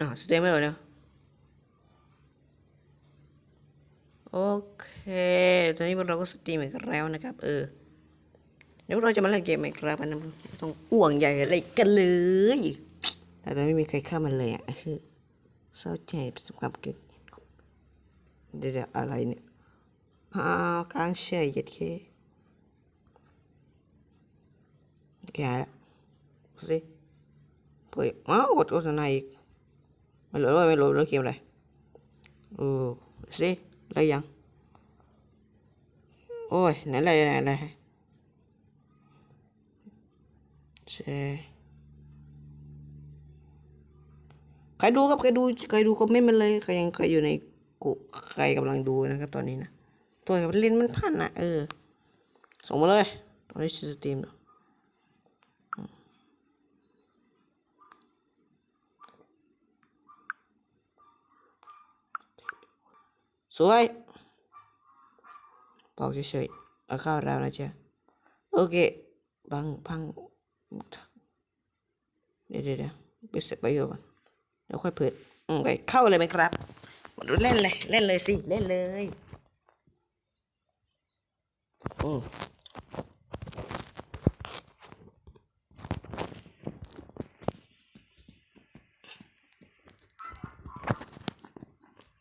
อ่าสเตมไม่หมดนะโอเค ตอนนี้พวกเราก็สตรีมอีกแล้วนะครับ เออ เดี๋ยวเราจะมาเล่นเกมไหมครับมันต้องอ้วงใหญ่อะไรกันเลย แต่ตอนนี้ไม่มีใครเข้ามาเลยอะคือเศร้าใจปสบความเกิดเดี๋ยวอะไรเนี่ยอ้าวกลางเฉยยัดเคแกแล้วสิเปิดอ้าวกดโฆษณาอีก ไม่รู้ไม่รู้เรื่องเกมอะไรโอ้สิอะไรยัง โอ้ยไหนอะไรไหนอะไรแชร์ใครดูครับใครดูใครดูคอมเมนต์มาเลยใครยังใครอยู่ในกุใครกำลังดูนะครับตอนนี้นะตัวกับลินมันพันนะเออส่งมาเลยตอนนี้สตรีมอยู่ สวยบอกเฉยๆเอาเข้าแล้วนะเจ้าโอเคบังพังเดี๋ยวเดี๋ยวไปเสร็จไปอยู่ก่อนแล้วค่อยเปิดอืมไปเข้าเลยไหมครับเล่นเลยเล่นเลยสิ เล่นเลยอืม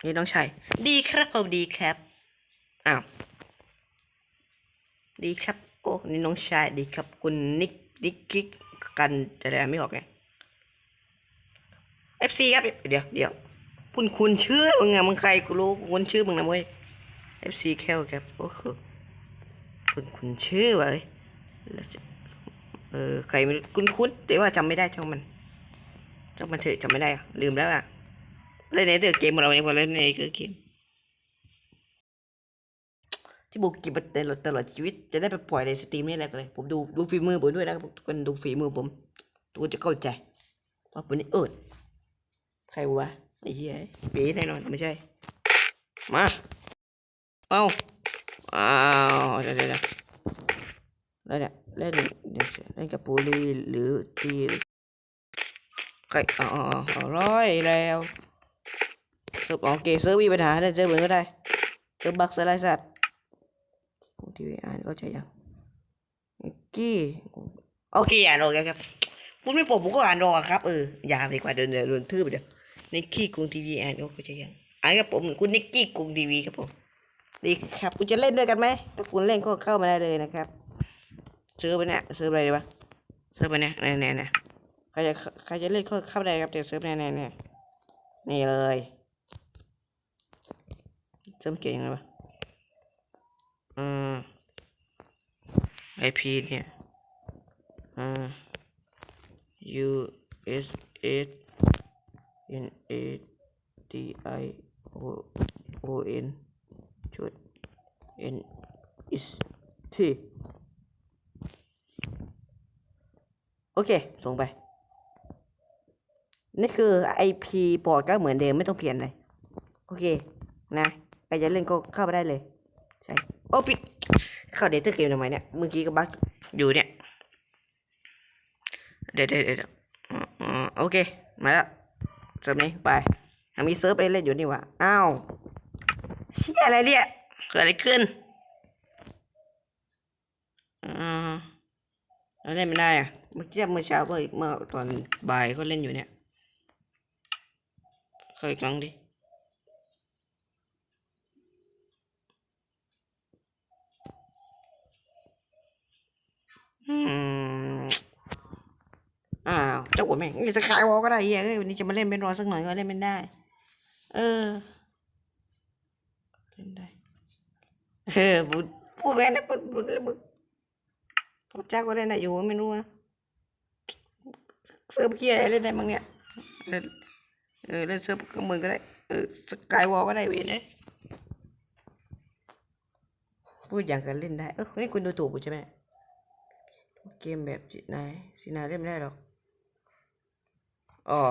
นี่น้องชายดีครับผมดีครับอ้าวดีครับ โอ้นี่น้องชายดีครับ คุณนิกนิกกิกกันจะได้ไม่ออกไง FC ครับเดี๋ยวเดี๋ยวคุณคุณชื่อมึงไงมึงใครกูรู้คุณชื่อมึงนะเว้ย FC แค่ครับโอ้โหคุณคุณชื่อวะเอ้ยเออใครไม่รู้คุณคุณแต่ว่าจำไม่ได้ช่างมันช่างมันเถอะจำไม่ได้ลืมแล้วอะ เล่นในเดือเกมของเราเองพอเล่นในเกม ที่บุกกิบตลอดตลอดชีวิต จะได้ไปปล่อยในสตรีมนี่แหละเลยผมดูดูฝีมือผมด้วยนะครับทุกคนดูฝีมือผมทุกคนจะเข้าใจว่าผมนี่เอิดใครวะไอ้เหี้ยปีแน่นอนไม่ใช่ มาเอาอ้าวเดี๋ยวเดี๋ยวเดี๋ยวแล้วเนี่ยเล่นเดี๋ยวเล่นกับปูรีหรือตีใครอ๋ออ๋อร้อยแล้ว เซิร์ฟโอเคเซิร์ฟมีปัญหาเล่นเซิร์ฟเหมือนก็ได้เซิร์ฟบักสไลด์สัตว์ทีวีอ่านเข้าใจยังนิกี้โอเคอ่านออกครับพูดไม่ปกผมก็อ่านออกครับเอออย่าดีกว่าเดินเดินโดนทืบไปเดี๋ยวนิกกี้กรุงทีวีอ่านกเข้าใจยังอ่านครับผมคุณนิกกี้กรุงทีวีครับผมดีครับคุณจะเล่นด้วยกันไหมถ้าคุณเล่นก็เข้ามาได้เลยนะครับซื้อไปเนี่ยซื้อไปอะไรดีวะซื้อไปเนี่ยแน่แน่แน่ใครจะใครจะเล่นก็เข้าได้ครับเดี๋ยวซื้อแน่แน่แน่นี่เลย ซื้อเก่งยังไงวะอืมไอพีเนี่ยอืม U S H N A T I O O N จุด N is T โอเค ส่งไป นี่คือ IP ปอดก็เหมือนเดิมไม่ต้องเปลี่ยนเลย โอเค นะ ใครจะเล่นก็เข้าไปได้เลย ใช่ โอ้ปิด เข้าเดทเตอร์เกมทำไมเนี่ย เมื่อกี้ก็บักอยู่เนี่ย เดี๋ยวเดี๋ยวเดี๋ยวอ๋อโอเค มาแล้วเซิร์ฟนี้ไปยังมีเซิร์ฟไปเล่นอยู่นี่วะอ้าวเชี่ยอะไรเนี่ย เกิดอะไรขึ้นอ่าเล่นไม่ได้อะเมื่อกี้เมื่อเช้าเมื่อเมื่อตอนบ่ายเขาเล่นอยู่เนี่ยเข้าอีกครั้งดิ อืมอ้าวเจ้แม่งจะขายวอลก็ได้เฮียเอ้ยวันนี้จะมาเล่นเป็นรอสักหน่อยก็เล่นไม่ได้ เออเล่นได้เออพูดพูดแม่นะพูดพูดแล้วมึงผมจ้าก็เล่นได้อยู่ไม่รู้อะเซิร์ฟเกียอะไรเล่นได้บ้างเนี่ยเออเล่นเซิร์ฟข้างบนก็ได้เออสกายวอลก็ได้เว้ยเนี่ยพูดอย่างกันเล่นได้ เออนี่คุณดูถูกกูใช่ไหมเกมแบบจิตนายสินาเล่นไม่ได้หรอก อ๋อ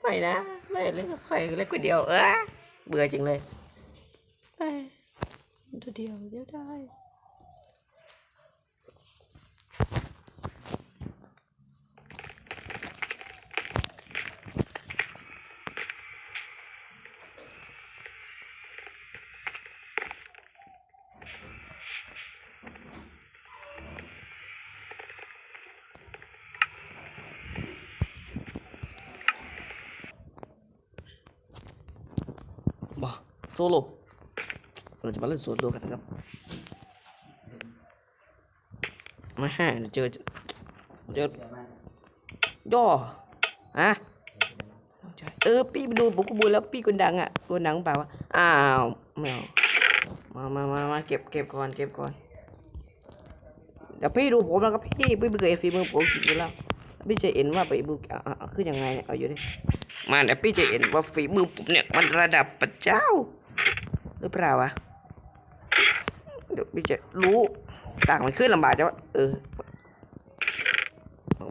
ไม่นะ ไม่เล่นกับใครเล่นคนเดียวเออเบื่อจริงเลยไปตัวเดียวเดียวได้ โซโลเราจะมาเล่นโซโล่กันนะครับมาฮะเจอเจอย่อฮะเออพี่ไปดูบุกบูแล้วพี่คนดังอะคนดังเปล่าวะอ้าวไม่เอามามามามาเก็บเก็บก่อนเก็บก่อนเดี๋ยวพี่ดูผมแล้วก็พี่พี่ไม่เคยฝีมือผมจริงแล้วพี่จะเห็นว่าไปบุกอะขึ้นยังไงเนี่ยเอาอยู่ดิมาเดี๋ยวพี่จะเห็นว่าฝีมือผมเนี่ยมันระดับพระเจ้า หรือเปล่าวะเดี๋ยวพี่จะรู้ต่างมันขึ้นลำบากจ้ะเออ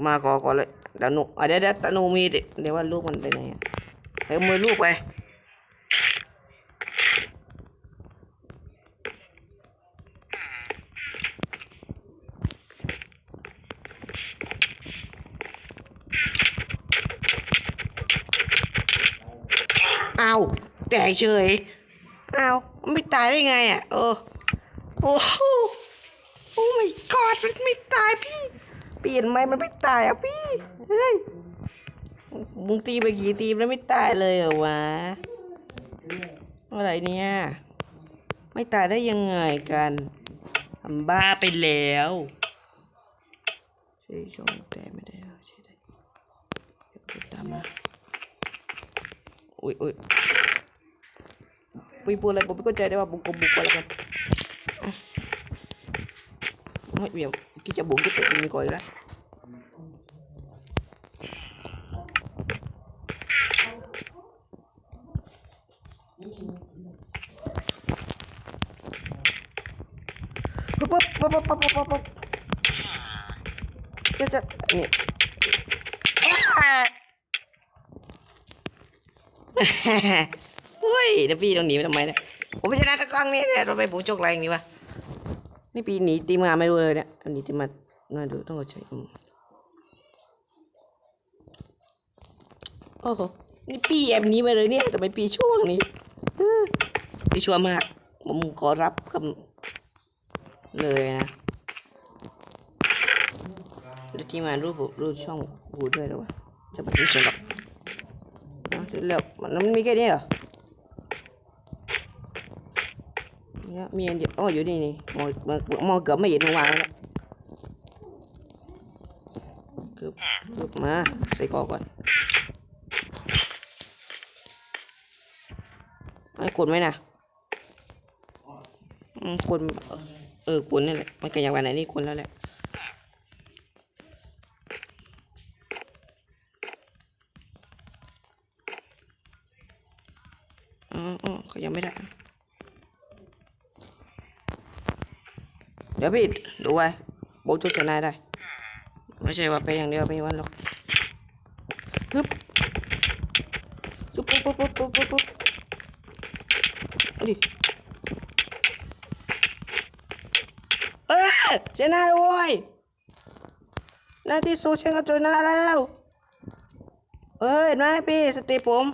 มาก่อก่อนเลยดี๋ยวหนูอะเดี๋ยวเดี๋ยวตานูมีดเดี๋ยวว่าลูกมันไปไหนไปเอามือลูกไปเอาแตกเฉย เอามันไม่ตายได้ไงอะเออโอ้โหโอ้ my god มันไม่ตายพี่เปลี่ยนไหมมันไม่ตายอะพี่เฮ้ยมึงตีไปกี่ทีมแล้วไม่ตายเลยเหรอวะอะไรเนี่ยไม่ตายได้ยังไงกันทำบ้าไปแล้วใช่ช่องแต่ไม่ได้ใช่ได้เดี๋ยวตามมาอุ้ยอุ้ย ปุยปูอะไรผมไม่เข้าใจได้ว่าบุกบุกก็แล้วกันอ่เฮ้ยเดี๋ยวกินจะบุกที่เป็ดมีก่อนล้วปุ๊บปุ๊บปุ๊บปุ๊บปุ๊บปุ๊บจะจะเนี่ยเฮ้ยเดี๋ยวพี่ต้องหนีไปทำไมเนี่ยผมไม่ชนะตะกร้งนี่เนี่ยทำไมผมโชคแรงนี่วะนี่ปีหนีตีมาไม่รู้เลยเนี่ยหนีตีมามาดูต้องเอาใช้อืมโอ้โหนี่ปีแอบหนี้มาเลยเนี่ยทำไมปีช่วงนี้เออปีชั่วมาก ผมขอรับคำเลยนะแล้วที่มารูปรูปช่องกูด้วยหรอวะจะไปดูหรอกเอาเสร็จแล้วมันมันมีแค่นี้เหรอ เนี่ยมีอันเดียวอ๋ออยู่นี่นี่มองมองมองเกือบไม่เห็นวางแล้วเกือบเกือบมาใส่กอก่อนไอ้กดไหมนะอืมกดเออคนนี่แหละมันก็อย่างวันไหนนี่คนแล้วแหละ อ๋ออ๋อเขายังไม่ได้ี๋ยวพี่ดูไว้โบจุดจะนายได้ ไม่ใช่ว่าไปอย่างเดียวไม่วันหรอกปึ๊บปึ๊บปึ๊บปึ๊บปึ๊บปึ๊บปึ๊บดิเออชนะแล้วเว้ยหน้าที่สู้ฉันก็ชนะแล้วเออเห็นไหมพี่สติผม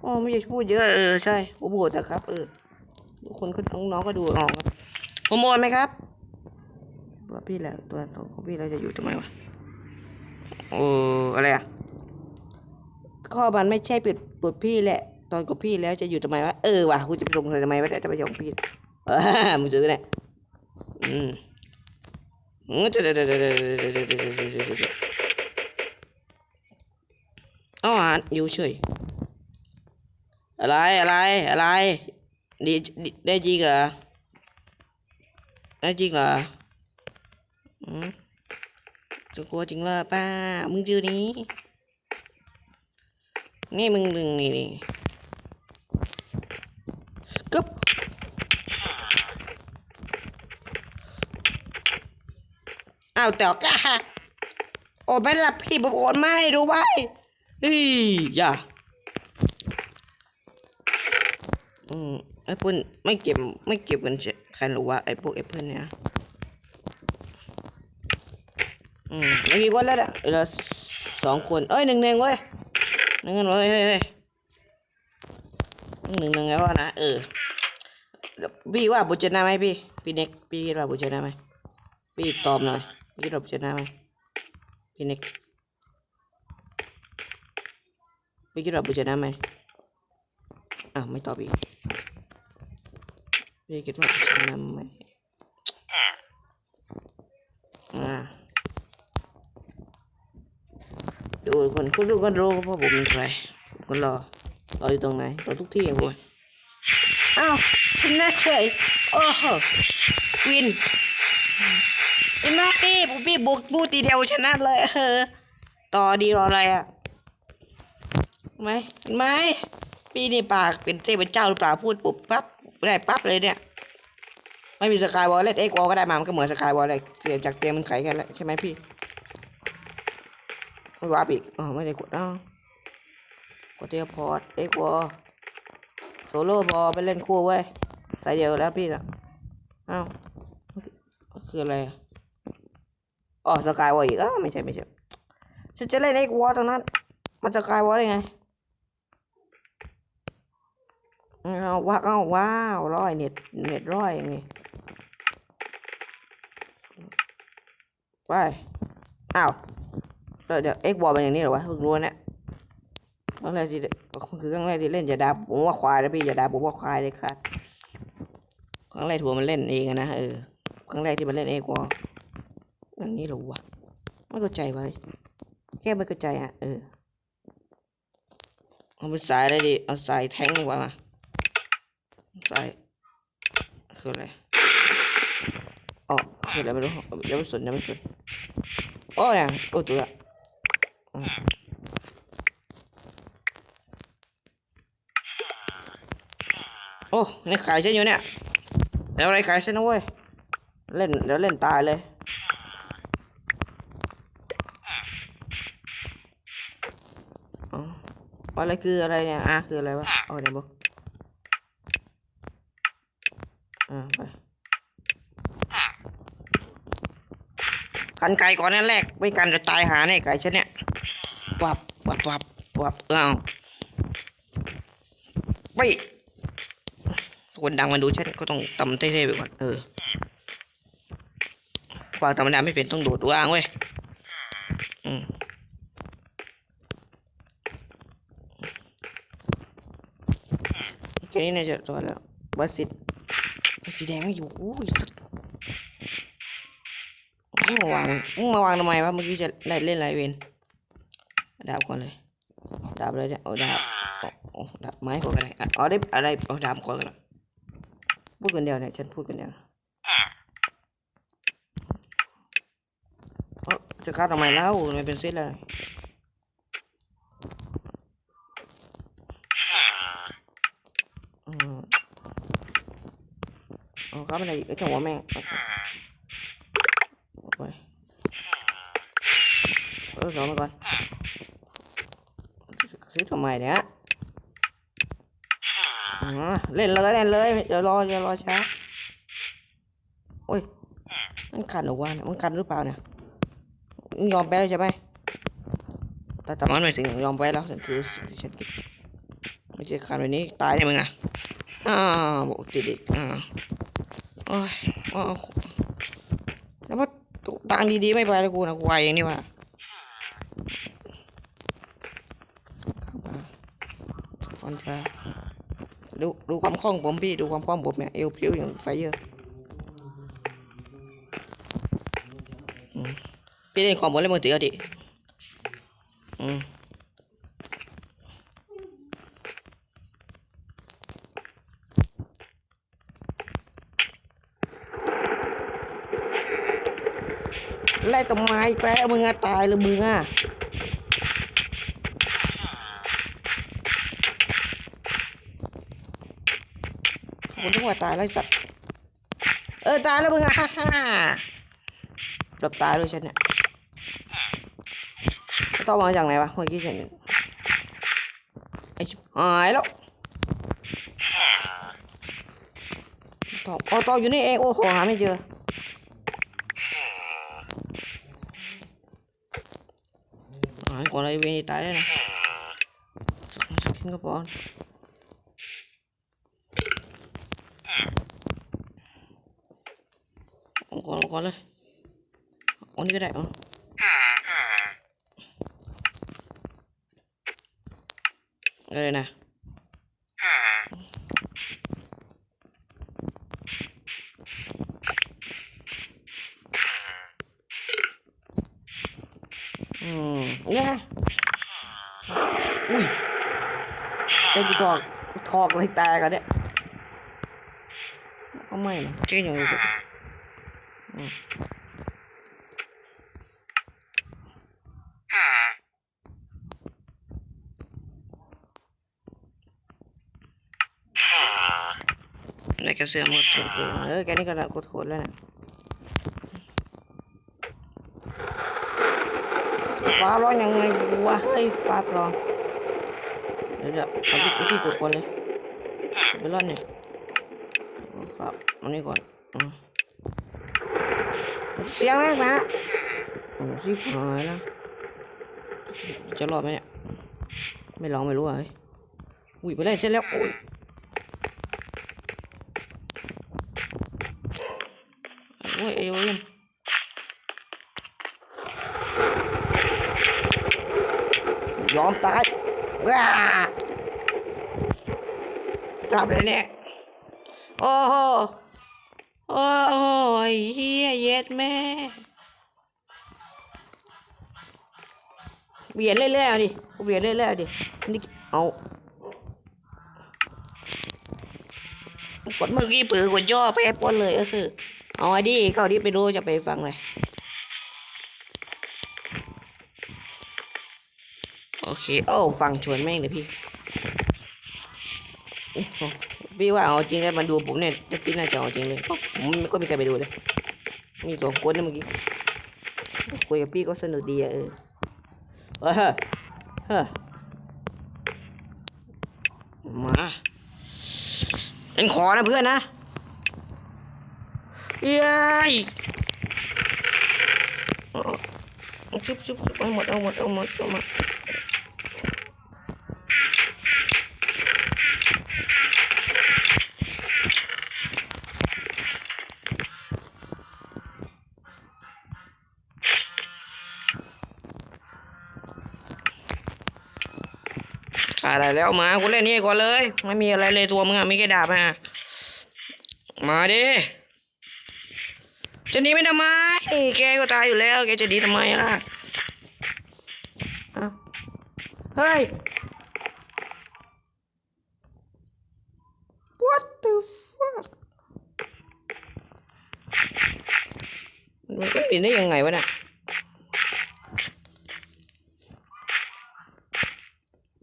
โอ้ไม่อยากพูดเยอะเออใช่ผมโหดนะครับเออทุกคนก็น้องๆก็ดูออกครับผมโหดไหมครับ พี่แหละตัวตัวคอปปี้เราจะอยู่ทำไมวะโอ้อะไรอะข้อมันไม่ใช่ปิดปวดพี่แหละ ตอนกับพี่แล้วจะอยู่ทำไมวะเออว่ะกูจะไปลงทำไมวะจะไปยองพี่มือซื้อเนี่ยอืมเดี๋ยวเดี๋ยวเดี๋ยวเดี๋ยวเดี๋ยวอาหารอยู่เฉยอะไรอะไรอะไรดีได้จริงเหรอได้จริงเหรอ จะกลัวจริงเหรอป้า มึงยืนนี้ นี่มึงดึงนี่นี่กึบอ้าวแต่ก็โอ้ไม่รับพี่ผมโอนไม่ดูไว้เฮ้ยอย่าอืมไอ้พวกไม่เก็บไม่เก็บกันใช่ใครรือว่าไอ้พวกแอปเปิลเนี่ย อืมเมื่อกี้คนแล้วเนี่ยเหลือสองคน เอ้ยหนึ่งหนึ่งเว้ยหนึ่งหนึ่งเว้ยเฮ้ยเฮ้ยหนึ่งหนึ่งแล้วนะเออพี่ว่าบุญชนะไหมพี่พี่เน็กพี่คิดว่าบุญชนะไหมพี่ตอบหน่อยพี่ตอบชนะไหมพี่เน็กพี่คิดว่าบุญชนะไหมอ้าวไม่ตอบอีกพี่คิดว่าชนะไหมอ่า ดูคนคุณดูกันรู้ว่าผมเป็นใครคนรอรออยู่ตรงไหนรอทุกที่อย่างกูอ้าวชนะเฉยโอ้โหวินเห็นไหมพี่ผมพี่บุกบูตีเดียวชนะเลยเออต่อดีรออะไรอะไหมเห็นไหมพี่นี่ปากเป็นเทพเจ้าหรือเปล่าพูดปุ๊บปั๊บได้ปั๊บเลยเนี่ยไม่มีสกายวอลเล่นเอ็กวอลก็ได้มามันก็เหมือนสกายวอลเลยเปลี่ยนจากเตียงมันไขกันแล้วใช่ไหมพี่ ไม่วาร์ปอีกอ๋อไม่ได้กดอ้าวกดเทียพอร์ตเอ็กวอโซโล่บอลไปเล่นคู่เว้สายเดียวแล้วพี่ละอ้าวคืออะไรอ๋อสกายวอลอีกอ้าไม่ใช่ไม่ใช่ฉันจะเล่นเอ็กวอตรงนั้น มันสกายวอลได้ไงเอาว้าวเอาว้าวร้อยเน็ตเน็ตร้อยอย่างงี้ไปอ้าว เดี๋ยวเอ็กบอลเป็นอย่างนี้เหรอวะเพิ่งรู้เนี่ยครั้งแรกที่คือครั้งแรกที่เล่นอย่าด่าผมว่าควายนะพี่อย่าด่าผมว่าควายเลยครับครั้งแรกทัวร์มันเล่นเองนะเออครั้งแรกที่มันเล่นเอ็กบอลอย่างนี้เหรอวะไม่เข้าใจไว้แค่ไม่เข้าใจอะเออเอาเป็นสายอะไรดีเอาสายแทงดีกว่ามาสายคืออะไรอ๋อคืออะไรไม่รู้ยังไม่สนยังไม่สนโอ้เนี่ยโอ้ตัวละอืม โอ้นี่ขายฉันอยู่เนี่ยแล้วอะไรขายฉันนะเว้ย เล่นเดี๋ยวเล่นตายเลยอ๋ออะไรคืออะไรเนี่ยอะคืออะไรวะอ๋อเดี๋ยวบอกอ่าไปกันไก่ก่อนนั่นแรกไม่กันจะตายหาเนี่ยไก่ฉันเนี่ยวับวับวับวับเออไป คนดังมาดูฉันก็ต้องตำเท่ๆไปก่อนเออวางธรรมดาไม่เป็นต้องโดดวางเว้ยอืมแค่นี้น่าจะตัวแล้วบัสซิตสีแดงก็อยู่โอ้ยสัตว์มึงมาวางมึงมาวางทำไมวะเมื่อกี้จะได้เล่นอะไรเวนดาบก่อนเลยดาบเลยเนี่ยเอาดาบเอาเอาดาบไม้ก่อนก็ได้อะเอได้อะไรเอาดาบก่อนก็ได้ พูดกันเดียวเนี่ยฉันพูดกันเดียวเอาจะฆ่าทำไมแล้วมันเป็นเซตเลยอืมเอาครับอะไรอีกไอ้เจ้าหัวแม่งเอาไปเออสองมาก่อนซื้อทำไมเนี่ยอ๋อ เล่นเลยเล่นเลยเดี๋ยวรอเดี๋ยวรอช้าโอ้ยมันขันหรือวะมันขันหรือเปล่าเนี่ยมึงยอมไปแล้วใช่ไหมแต่แต่มันไม่ถึงยอมไปแล้วฉันคือฉันคิดไม่ใช่ขันแบบนี้ตายเนี่ยมึงอะอ้าวบอกติดอีกอ่าโอ้ยอ้ยแล้วว่าตังดีๆไม่ไปเลยกูนะกูไวเองนี่ว่าฟันปลาดูดู ความคล่องผมพี่ดูความคล่องผมเนี่ยเอวพริ้วอย่างไฟเยอะพี่เล่นคอมบนเล่นมือถือดิอืมไล่ต้นไม้แกแล้วมึงอะตายเลยมึงอะ ผมนึกว่าตายแล้วไอ้สัตว์เออตายแล้วมึงฮ่าฮ่าหลบตายด้วยฉันเนี่ยต้องมาจากไหนวะเมื่อกี้ฉันไอ้ชิบหายแล้วตออ๋อต่ออยู่นี่เองโอ้โหหาไม่เจอหายก่อนไอเวนี่ตายแล้วนะสกสักทิ้งก็พอเก่อนเลยอันนี้ก็ได้เอาได้เลยนะอืมเนี่ยอุ้ยเป็นกูทอกทอกอะไรตากันเนี่ยก็ไม่นะเจ๊ยังอยู่ ในกระเสื่อมหมดเออแกนี่ก็ละกดโหดแล้วนะฟ้าร้องยังไงวะเฮ้ยฟ้าร้องเดี๋ยวจะเอาที่เอาที่กดก่อนเลยไปร้อดเนี่ยครับเอันนี้ก่อนเสียงไหมฟ้าโอ้ชิบหายแล้วจะรอดไหมเนี่ยไม่ลองไม่รู้อะเฮ้ยอุ้ยไปได้เสร็จแล้วโอ้ย โอ้ยเอวเย็นยอมตายว้าจับเลยเนี่ย โอ้โห โอ้โหเฮียเย็ดแม่เบียดเรื่อยๆเอาดิเบียดเรื่อยๆเอาดินี่เอากดเมื่อกี้เปือกดย่อไปปนเลยก็คือ เอาไอ้ดิเขาดิไปดูจะไปฟังเลยโอเคโอ้ฟังชวนแม่งเลยพี่พี่ว่าเอาจริงแล้วมาดูผมเนี่ยจะพี่น่าจะเอาจริงเลยผมไม่ก็มีใครไปดูเลยมีสองคนนเมื่อกี้คุยกับพี่ก็สนุกดีอะเออเออเฮ้อเฮ้อมาเป็นขอนะเพื่อนนะ เย้ยเอาชุบชุบชุบเอาหมดเอาหมดเอาหมดเอาหมดขาดอะไรแล้วมากูเล่นนี่ก่อนเลย ไม่มีอะไรเลยตัวมึงอะมีแค่ดาบมามาดิ จะหนีไม่ทำไม แกก็ตายอยู่แล้ว แกจะหนีทำไมล่ะเอ้าเฮ้ย what the fuck มันก็ปีนได้ยังไงวะเนี่ย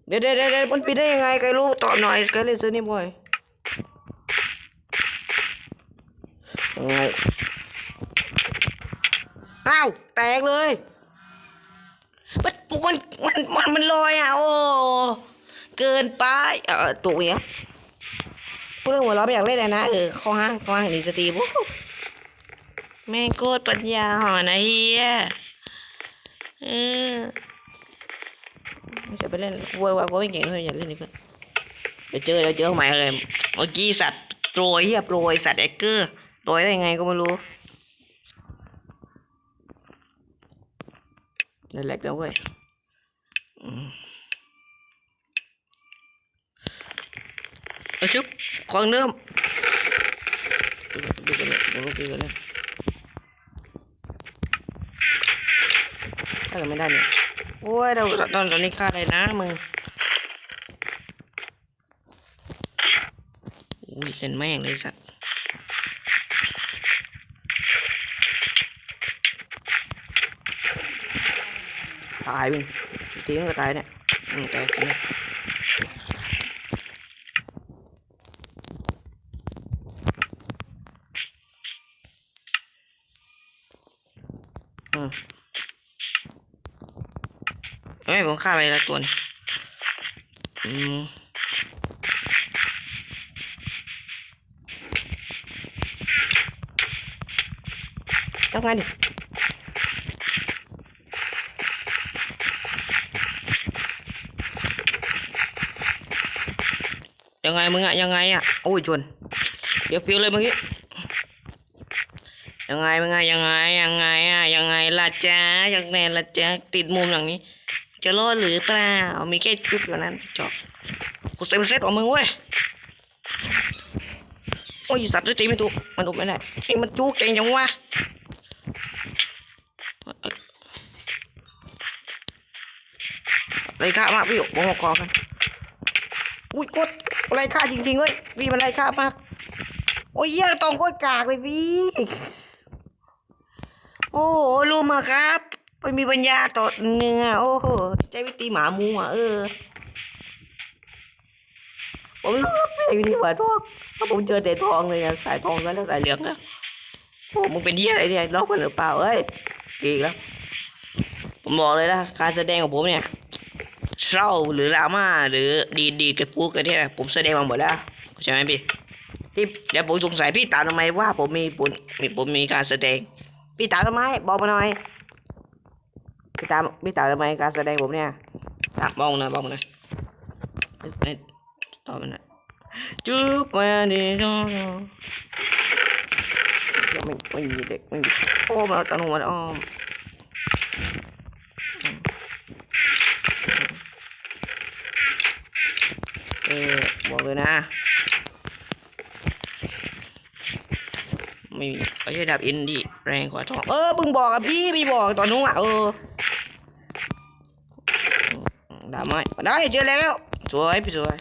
เดี๋ยวเดี๋ยวเดี๋ยวมันปีนได้ยังไงใครรู้ตอบหน่อยใครเล่นซื้อนี่บ่อยยังไง อ้าวแตกเลยมันมันมันมันมันลอยอะโอ้เกินไปเออตัวเนี้ยพูดเรื่องหัวเราะไม่อยากเล่นเลยนะเออข้อห้างข้อห้างหนีสตรีมแม่งโคตรปัญญาหอนไอ้เฮียเออไม่จะไปเล่นวัววัวก็ไม่เก่งเลยอย่าเล่นดีกว่าเดี๋ยวเจอเดี๋ยวเจอใหม่เลยเมื่อกี้สัตว์โปรยเฮียโปรยสัตว์แอกเกอร์โปรยได้ยังไงก็ไม่รู้ ได้แหลกแล้วเว้ยอืมเอาชุบของเริ่มดูกันเลยดูกันเลยดูกันเลยถ้าเกิดไม่ได้เนี่ยโอ้ยเราตอนตอนนี้ค่าอะไรนะมึงอุ้ยเล่นแม่งเลยสัตว์ ตายมึงทีมันก็ตายเนี่ยอืมตายจริงเฮ้ยผมฆ่าไปล้วตัวนี้อืมทำไงดิ ยังไงมึงอะยังไงอะโอ้ยชวนเดี๋ยวฟิวเลยเมื่อกี้ยังไงมึงอะยังไงยังไงอะยังไงละจ๊ะยังไงละจ๊ะติดมุมอย่างนี้ จะรอดหรือเปล่ามีแค่จุดเท่านั้นจบกูเซฟเซตของมึงเว้ยโอ้ยสัตว์ตีไม่ถูกมันถูกไม่ได้ไอ้มันจู้เก่งจังวะไรค่ามากพี่ผมมากอกันอุ้ยกด อะไรค่าจริงๆเว้ยพี่มันไรค่ามาก โอ้ยเหี้ยตองโคตรกากเลยพี่โอ้โหรู้มาครับไม่มีปัญญาต่อหนึ่งอะโอ้โหใจวิตีหมามูอะเออผมรู้ไอ้นี่ว่าทองถ้าผมเจอแต่ทองเลยอะสายทองแล้วสายเหลืองแล้วโอ้มึงเป็นเหี้ยอะไรเนี่ยล็อกกันหรือเปล่าเอ้ยอีกแล้ว ผมบอกเลยนะการแสดงของผมเนี่ย เศร้าหรือดราม่าหรือดีดีกับพูดกันเนี่ยผมแสดงมาหมดแล้วเข้าใจไหมพี่ที่เดี๋ยวผมสงสัยพี่ตามทำไมว่าผมมีผมมีผมมีการแสดง พี่ตามทำไมบอกมาหน่อยพี่ตามพี่ตามทำไมการแสดงผมเนี่ยอะมองหนะมองหนะเอ้ยตอบมันนะจุ๊บมาดิจ้าไม่ไม่มีเด็กไม่มีโอ้มาเอาตันหัวอ้อม เออบอกเลยนะไม่มีเขาใช้ดาบอินดีแรงกว่าทอง เออมึงบอกกับพี่พี่บอกตอนนู้นอะเออดาบไม้ได้เจอแล้ว สวยพี่สวย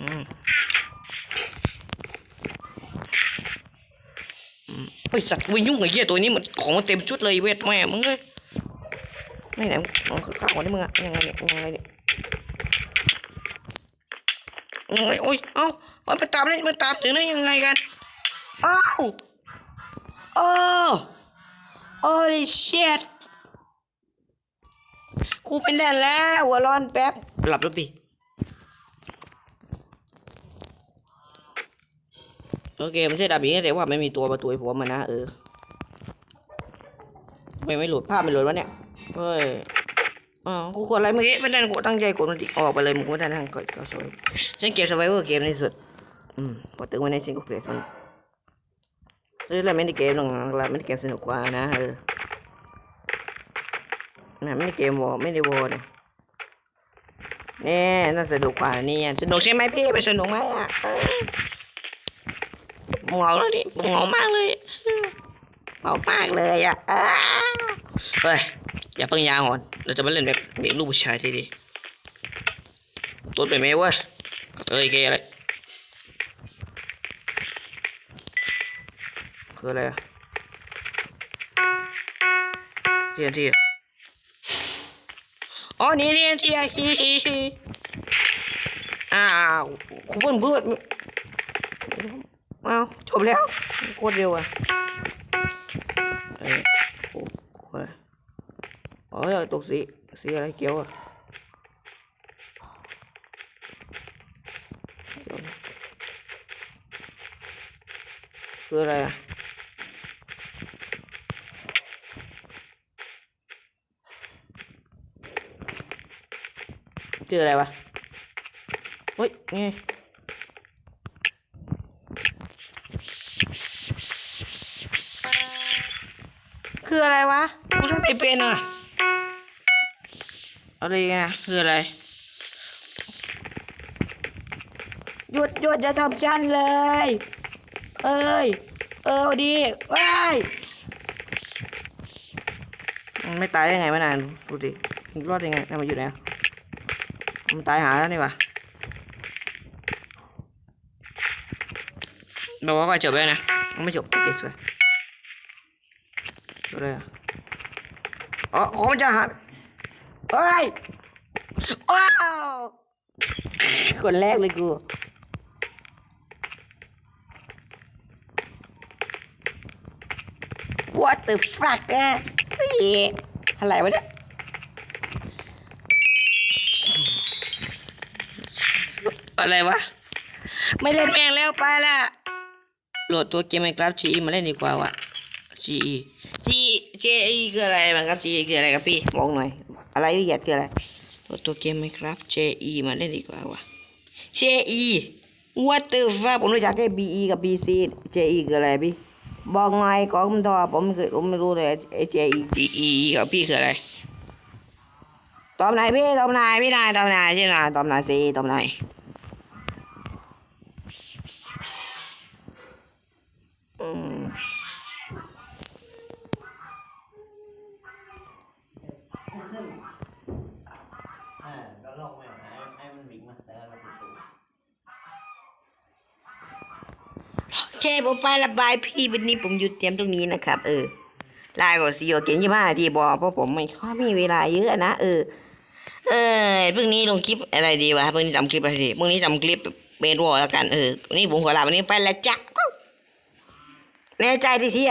อืมไอสัตว์วิยุ่งกับเหี้ยตัวนี้มันของมันเต็มชุดเลยเวทแม่มึงเลยไม่ไหนมึงข้าวๆกว่านี้มึงอะยังไงเนี่ยยังไงเนี่ย ยังไงโอ้ยเอ้ามันไปตามได้มันตามถึงได้ยังไงกันเอ้าโอ้ holy shit ครูเป็นแดนแล้วหัวร้อนแป๊บ หลับแล้วพี่โอเคมันใช่ดาบอีกแต่ว่าไม่มีตัวประตูให้ผมมันนะ เออไม่ไม่หลุดภาพไม่หลุดวะเนี่ย เฮ้ย อ๋อกูกดอะไรเมื่อกี้ไม่ได้กูตั้งใจกดมันออกไปเลยมึงไม่ได้นั่งกดก็สวยฉันเก็บสไวเวอร์เกมในสุด อืมพอถึงวันนี้ฉันก็เก็บมันเรื่องอะไรไม่ได้เกมหรอกนะไม่ได้เกมสนุกกว่านะเออแม่ไม่ได้เกมวอลไม่ได้วอลเนี่ยนี่น่าสนุกกว่านี่สนุกใช่ไหมพี่ไปสนุกไหมอะเออเมาแล้วดิเมามากเลยเมามากเลยอะเฮ้ย อย่าเพิ่งยางก่อน เราจะมาเล่นแบบเด็กลูกผู้ชายทีดีตัวเป็นไหมว้ยเอ้ยเกอะไรคืออะไรอะเทียนที่อ๋อนี่นี่ที่อะฮีฮีฮีอ้าวคุณเพื่อนเพื่อนอ้าวจบแล้วโคตรเร็วอะเอ้ยโอ้โหอะไร อ๋อตกสีสีอะไรเขียวอะคืออะไรอะคืออะไรวะเฮ้ยนี่ไงคืออะไรวะ กูทำไม่เป็นอะ อะไรไงคืออะไร หยุดหยุดจะทำฉันเลย เอ้ย เออดีว้ายมันไม่ตายได้ไงวะนานดูดิมันรอดยังไงแล้วมันอยู่ไหนอะมันตายหาแล้วนี่วะบอกว่าก็จบแล้วนะมันไม่จบโอเคสวยจบเลยอะอ๋อของมันจะหา เฮ้ยว้าวคนแรกเลยกู What the fuck อะเฮ้ยอะไรวะเนี่ยอะไรวะ ไม่เล่นแม่งแล้วไปละโหลดตัวเกมไมครับ GE มาเล่นดีกว่าวะ GE G JE คืออะไรมันครับ GE คืออะไรครับพี่บอกหน่อย อะไรละเอียดคืออะไรโหลดตัวเกมไหมครับ JE มาเล่นดีกว่าวะ JE What the fuck ผมรู้จักแค่ BE กับ BC JE คืออะไรพี่ บอกหน่อยก่อนผมตอบผมไม่เคยผมไม่รู้เลยไอ้ JE BE กับพี่คืออะไร ตอบไหนพี่ ตอบไหนพี่นายตอบไหนใช่ไหมตอบไหนสิตอบไหน เคผมไประบายพี่วันนี้ผมหยุดเตรียมตรงนี้นะครับ เออลายก็สี่เกนยี่ห้านาทีบอเพราะผมไม่ค่อยมีเวลาเยอะนะเออ เออพรุ่งนี้ลงคลิปอะไรดีวะพรุ่งนี้ทำคลิปอะไรดีพรุ่งนี้ทำคลิปเบนวอลแล้วกันเออวันนี้ผมขอลาวันนี้ไปแล้วจ้ะแน่ใจที่ที่